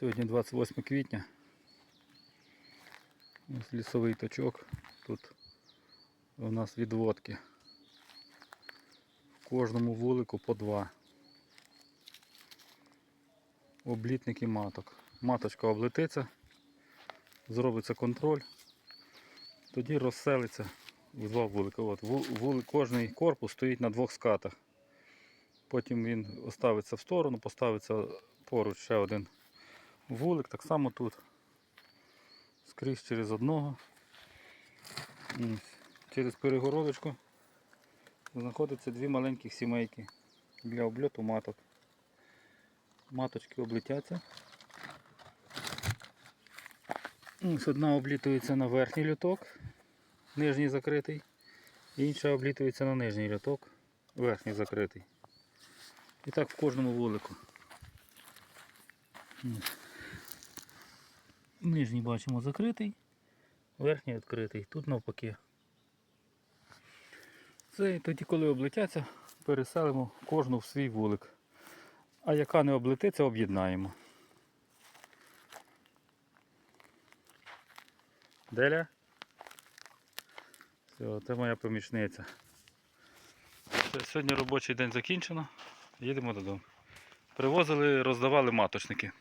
Сьогодні 28 квітня. Ось лісовий точок. Тут у нас відводки. В кожному вулику по два. Облітники маток. Маточка облетиться, зробиться контроль, тоді розселиться в два вулика. От, вули- кожний корпус стоїть на двох скатах. Потім він оставиться в сторону, поставиться поруч ще один вулик, так само тут. Скрізь через одного. Через перегородочку знаходяться дві маленьких сімейки для обльоту маток. Маточки облетяться. Ось одна облітується на верхній люток, нижній закритий, інша облітується на нижній люток, верхній закритий. І так в кожному вулику. Нижній бачимо закритий, верхній відкритий. Тут навпаки. Це і тоді, коли облетяться, переселимо кожну в свій вулик. А яка не облетиться, об'єднаємо. Деля? Все, це моя помічниця. Сьогодні робочий день закінчено. Їдемо додому. Привозили, роздавали маточники.